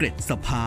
เกร็ดสภา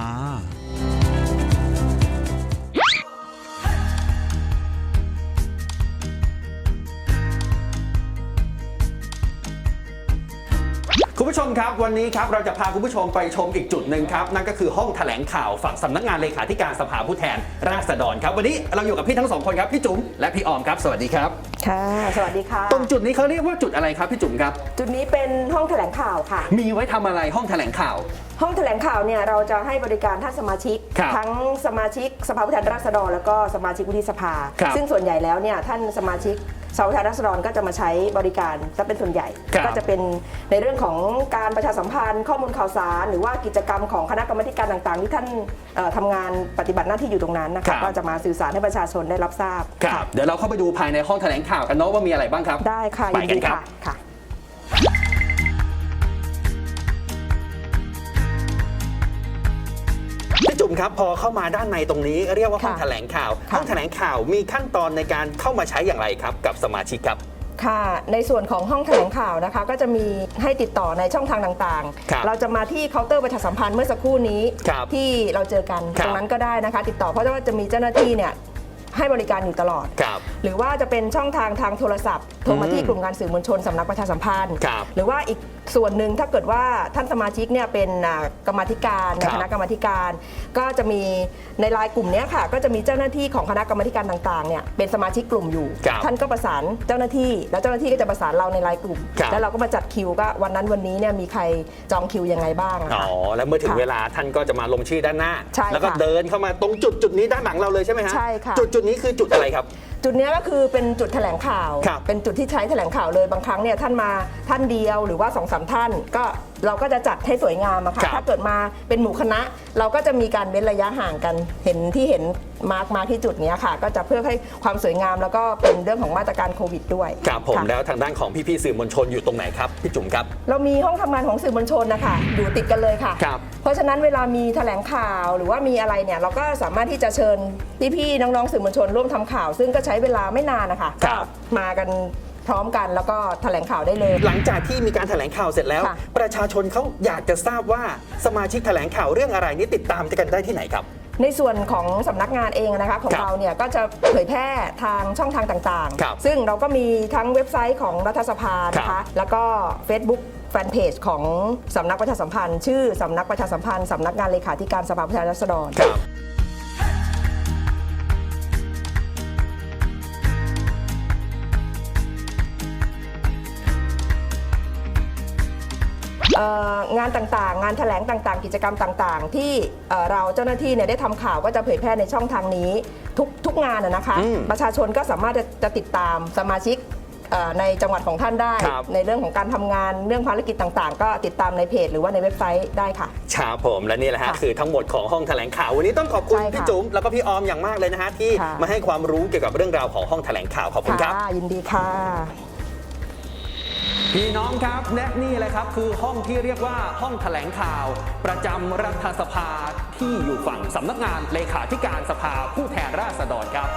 คุณผู้ชมครับวันนี้ครับเราจะพาคุณผู้ชมไปชมอีกจุดหนึ่งครับ นั่นก็คือห้องแถลงข่าวฝั่งสำนักงานเลขาธิการสภาผู้แทนราษฎรครับ วันนี้เราอยู่กับพี่ทั้งสองคนครับพี่จุ๋มและพี่ออมครับ สวัสดีครับ ค่ะ สวัสดีค่ะ ตรงจุดนี้เขาเรียกว่าจุดอะไรครับพี่จุ๋มครับ จุดนี้เป็นห้องแถลงข่าวค่ะ มีไว้ทำอะไรห้องแถลงข่าว ห้องแถลงข่าวเนี่ยเราจะให้บริการท่านสมาชิก ครับทั้งสมาชิกสภาผู้แทนราษฎร แล้วก็สมาชิกวุฒิสภา ครับซึ่งส่วนใหญ่แล้วเนี่ยท่านสมาชิกสภาผู้แทนราษฎรก็จะมาใช้บริการจะเป็นส่วนใหญ่ ครับก็จะเป็นในเรื่องของการประชาสัมพันธ์ ข้อมูลข่าวสาร หรือว่ากิจกรรมของคณะกรรมาธิการต่างๆ ที่ท่านเอ่อทำงานปฏิบัติหน้าที่อยู่ตรงนั้นนะครัคะบ ก็จะมาสื่อสารให้ประชาชนได้รับทราบครับ เดี๋ยวเราเข้าไปดูภายในห้องแถลงข่าวกันเนาะว่ามีอะไรบ้างครับ ได้ค่ะไปยินกันดีครับ ค่ะ มครับ พอเข้ามาด้านในตรงนี้เรียกว่าห้องค่ะแถลงข่าวค่ะห้องแถลงข่าวมีขั้นตอนในการเข้ามาใช้อย่างไรครับ กับสมาชิกครับค่ะ ในส่วนของห้องแถลงข่าวนะคะ ก็จะมีให้ติดต่อในช่องทางต่างครับๆเราจะมาที่เคาน์เตอร์ประชาสัมพันธ์เมื่อสักครู่นี้ครับที่เราเจอกันครับตรงนั้นก็ได้นะคะ ติดต่อเพราะว่าจะมีเจ้าหน้าที่เนี่ย ให้บริการอยู่ตลอด ครับ หรือว่าจะเป็นช่องทางทางโทรศัพท์โทรมาที่อืมกลุ่มงานสื่อมวลชนสำนักประชาสัมพันธ์ ครับหรือว่าอีกส่วนหนึ่งถ้าเกิดว่าท่านสมาชิกเนี่ยเป็นอ่ากรรมาธิการในครับคณะกรรมาธิการ ก็จะมีในไลน์กลุ่มเนี้ยค่ะ ก็จะมีเจ้าหน้าที่ของคณะกรรมาธิการต่างๆเนี่ยเป็นสมาชิกกลุ่มอยู่ ครับท่านก็ประสานเจ้าหน้าที่ แล้วเจ้าหน้าที่ก็จะประสานเราในไลน์กลุ่ม ครับ แล้วเราก็มาจัดคิวก็วันนั้นวันนี้เนี่ยมีใครจองคิวยังไงบ้างอะอ๋ค่ะอแล้วเมื่อถึงค่ะเวลาท่านก็จะมาลงชื่อด้านหน้า ใช่แล้วก็ค่ะเดินเข้ามาตรงจุดจุดนี้ด้านหลังเราเลยใช่ไหมฮะใช่ค่ะ จุดจุดนี้คือจุดอะไรครับ จุดเนี้ยก็คือเป็นจุดแถลงข่าว ครับเป็นจุดที่ใช้แถลงข่าวเลยบางครั้งเนี่ยท่านมาท่านเดียวหรือว่าสองสามท่าน ก็เราก็จะจัดให้สวยงามอะค่ะครับ ถ้าเกิดมาเป็นหมู่คณะ เราก็จะมีการเว้นระยะห่างกันเห็นที่เห็นมาร์กมาที่จุดเนี้ยค่ะ ก็จะเพื่อให้ความสวยงามแล้วก็เป็นเรื่องของมาตรการโควิดด้วยครับผมค่ะแล้วทางด้านของพี่ๆสื่อมวลชนอยู่ตรงไหนครับพี่จุ๋มครับ เรามีห้องทำงานของสื่อมวลชนนะคะอยู่ติดกันเลยค่ะ ครับเพราะฉะนั้นเวลามีแถลงข่าวหรือว่ามีอะไรเนี่ยเราก็สามารถที่จะเชิญพี่ๆน้องๆสื่อมวลชนร่วมทำข่าว ซึ่งก็ใช้เวลาไม่นานนะคะครัก็บมากันพร้อมกันแล้วก็แถลงข่าวได้เลย หลังจากที่มีการแถลงข่าวเสร็จแล้ว ค่ะ ประชาชนเขาอยากจะทราบว่าสมาชิกแถลงข่าวเรื่องอะไรนี่ติดตามกันได้ที่ไหนครับ ในส่วนของสำนักงานเองนะคะของครับเราเนี่ยก็จะเผยแพร่ทางช่องทางต่างครับๆ ซึ่งเราก็มีทั้งเว็บไซต์ของรัฐสภานะครัคะ บแล้วก็ Facebook แฟนเพจของสำนักประชาสัมพันธ์ ชื่อสำนักประชาสัมพันธ์สำนักงานเลขาธิการสภาผู้แทนราษฎร ครับ งานต่างๆ งานแถลงต่างๆ กิจกรรมต่างๆ ที่เอ่อเราเจ้าหน้าที่เนี่ยได้ทำข่าวก็จะเผยแพร่ในช่องทางนี้ทุกทุกงานนะนะคะอืมประชาชนก็สามารถจะจะติดตามสมาชิกเอ่อในจังหวัดของท่านได้ครับในเรื่องของการทำงานเรื่องภารกิจต่างๆ ก็ติดตามในเพจหรือว่าในเว็บไซต์ได้ค่ะครับผมและนี่แหละฮะค่ะคือทั้งหมดของห้องแถลงข่าว วันนี้ต้องขอบคุณใช่ค่ะพี่จุ๋มแล้วก็พี่ออมอย่างมากเลยนะฮะที่ค่ะมาให้ความรู้เกี่ยวกับเรื่องราวของห้องแถลงข่าวขอบคุณครับค่ะยินดีค่ะ พี่น้องครับและนี่แหละครับคือห้องที่เรียกว่าห้องแถลงข่าว ประจำรัฐสภาที่อยู่ฝั่งสำนักงานเลขาธิการสภาผู้แทนราษฎรครับ